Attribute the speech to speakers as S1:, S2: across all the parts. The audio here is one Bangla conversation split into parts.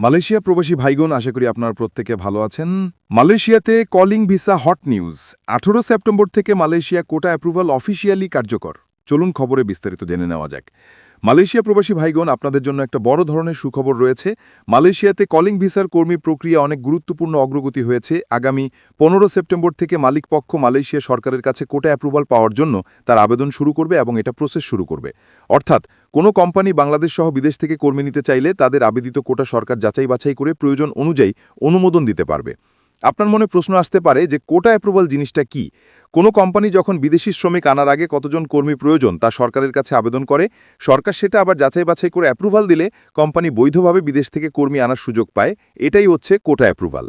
S1: মালয়েশিয়া প্রবাসী ভাইগণ, আশা করি আপনার প্রত্যেকে ভালো আছেন। মালয়েশিয়াতে কলিং ভিসা হট নিউজ। আঠেরো সেপ্টেম্বর থেকে মালয়েশিয়া কোটা অ্যাপ্রুভাল অফিসিয়ালি কার্যকর। চলুন খবরে বিস্তারিত জেনে নেওয়া যাক। মালয়েশিয়া প্রবাসী ভাইগণ, আপনাদের জন্য একটা বড় ধরনের সুখবর রয়েছে। মালয়েশিয়াতে কলিং ভিসার কর্মী প্রক্রিয়া অনেক গুরুত্বপূর্ণ অগ্রগতি হয়েছে। আগামী পনেরো সেপ্টেম্বর থেকে মালিক পক্ষ মালয়েশিয়া সরকারের কাছে কোটা অ্যাপ্রুভাল পাওয়ার জন্য তার আবেদন শুরু করবে এবং এটা প্রসেস শুরু করবে। অর্থাৎ, কোনো কোম্পানি বাংলাদেশ সহ বিদেশ থেকে কর্মী নিতে চাইলে তাদের আবেদিত কোটা সরকার যাচাই বাছাই করে প্রয়োজন অনুযায়ী অনুমোদন দিতে পারবে। আপনার মনে প্রশ্ন আসতে পারে যে কোটা অ্যাপ্রুভাল জিনিসটা কি? কোনো কোম্পানি যখন বিদেশি শ্রমিক আনার আগে কতজন কর্মী প্রয়োজন তা সরকারের কাছে আবেদন করে, সরকার সেটা আবার যাচাই বাছাই করে অ্যাপ্রুভাল দিলে কোম্পানি বৈধভাবে বিদেশ থেকে কর্মী আনার সুযোগ পায়, এটাই হচ্ছে কোটা অ্যাপ্রুভাল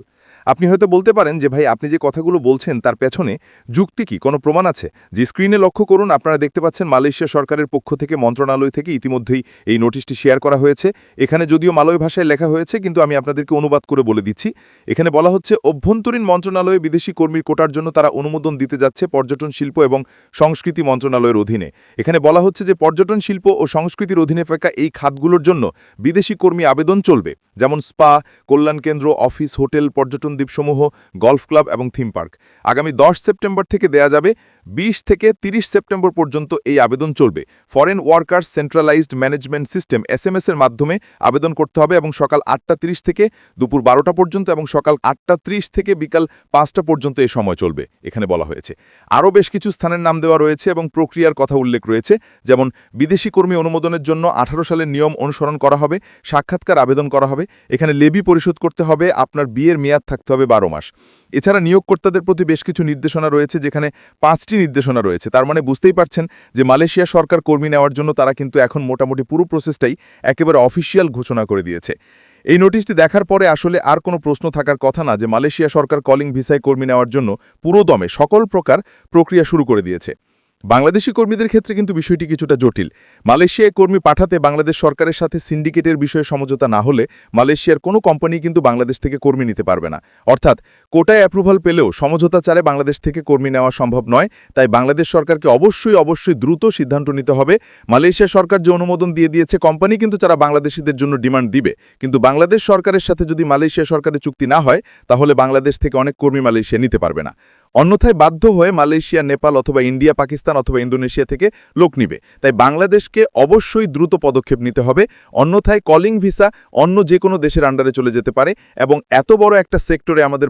S1: আপনি হয়তো বলতে পারেন যে, ভাই, আপনি যে কথাগুলো বলছেন তার পেছনে যুক্তি কি? কোনো প্রমাণ আছে? যে স্ক্রিনে লক্ষ্য করুন, আপনারা দেখতে পাচ্ছেন মালয়েশিয়া সরকারের পক্ষ থেকে মন্ত্রণালয় থেকে ইতিমধ্যেই এই নোটিশটি শেয়ার করা হয়েছে। এখানে যদিও মালয় ভাষায় লেখা হয়েছে, কিন্তু আমি আপনাদেরকে অনুবাদ করে বলে দিচ্ছি। এখানে বলা হচ্ছে, অভ্যন্তরীণ মন্ত্রণালয়ে বিদেশি কর্মীর কোটার জন্য তারা অনুমোদন দিতে যাচ্ছে পর্যটন শিল্প এবং সংস্কৃতি মন্ত্রণালয়ের অধীনে। এখানে বলা হচ্ছে যে, পর্যটন শিল্প ও সংস্কৃতির অধীনে ফেকা এই খাতগুলোর জন্য বিদেশি কর্মী আবেদন চলবে। যেমন স্পা, কল্যাণ কেন্দ্র, অফিস, হোটেল, পর্যটন দ্বীপসমূহ গল্ফ ক্লাব এবং থিম পার্ক। আগামী দশ সেপ্টেম্বর থেকে দেয়া যাবে ২০ থেকে ৩০ সেপ্টেম্বর পর্যন্ত এই আবেদন চলবে। Foreign workers centralised management system SMS এর মাধ্যমে আবেদন করতে হবে এবং সকাল আটটা তিরিশ থেকে দুপুর বারোটা পর্যন্ত এবং সকাল আটটা ত্রিশ থেকে বিকাল পাঁচটা পর্যন্ত এই সময় চলবে, এখানে বলা হয়েছে। আরও বেশ কিছু স্থানের নাম দেওয়া রয়েছে এবং প্রক্রিয়ার কথা উল্লেখ রয়েছে, যেমন বিদেশি কর্মী অনুমোদনের জন্য আঠারো সালের নিয়ম অনুসরণ করা হবে, সাক্ষাৎকার আবেদন করা হবে, এখানে লেবি পরিশোধ করতে হবে, আপনার বিয়ের মেয়াদ থাকতে হবে বারো মাস। এছাড়া নিয়োগকর্তাদের প্রতি বেশ কিছু নির্দেশনা রয়েছে, যেখানে পাঁচটি নির্দেশনা রয়েছে। তার মানে বুঝতেই পারছেন যে মালয়েশিয়া সরকার কর্মী নেওয়ার জন্য তারা কিন্তু এখন মোটামুটি পুরো প্রসেসটাই একেবারে অফিসিয়াল ঘোষণা করে দিয়েছে। এই নোটিশটি দেখার পরে আসলে আর কোনো প্রশ্ন থাকার কথা না যে মালয়েশিয়া সরকার কলিং ভিসায় কর্মী নেওয়ার জন্য পুরো দমে সকল প্রকার প্রক্রিয়া শুরু করে দিয়েছে। বাংলাদেশি কর্মীদের ক্ষেত্রে কিন্তু বিষয়টি কিছুটা জটিল। মালয়েশিয়ায় কর্মী পাঠাতে বাংলাদেশ সরকারের সাথে সিন্ডিকেটের বিষয়ে সমঝোতা না হলে মালয়েশিয়ার কোনো কোম্পানি কিন্তু বাংলাদেশ থেকে কর্মী নিতে পারবে না। অর্থাৎ কোটায় অ্যাপ্রুভাল পেলেও সমঝোতা চারে বাংলাদেশ থেকে কর্মী নেওয়া সম্ভব নয়, তাই বাংলাদেশ সরকারকে অবশ্যই অবশ্যই দ্রুত সিদ্ধান্ত নিতে হবে। মালয়েশিয়া সরকার যে অনুমোদন দিয়ে দিয়েছে কোম্পানি কিন্তু তারা বাংলাদেশিদের জন্য ডিমান্ড দিবে। কিন্তু বাংলাদেশ সরকারের সাথে যদি মালয়েশিয়া সরকারের চুক্তি না হয়, তাহলে বাংলাদেশ থেকে অনেক কর্মী মালয়েশিয়া নিতে পারবে না। অন্যথায় বাধ্য হয়ে মালয়েশিয়া, নেপাল অথবা ইন্ডিয়া, পাকিস্তান অথবা ইন্দোনেশিয়া থেকে লোক নিবে। তাই বাংলাদেশকে অবশ্যই দ্রুত পদক্ষেপ নিতে হবে। অন্যথায় কলিং ভিসা অন্য যে কোনো দেশের আন্ডারে চলে যেতে পারে এবং এত বড় একটা সেক্টরে আমাদের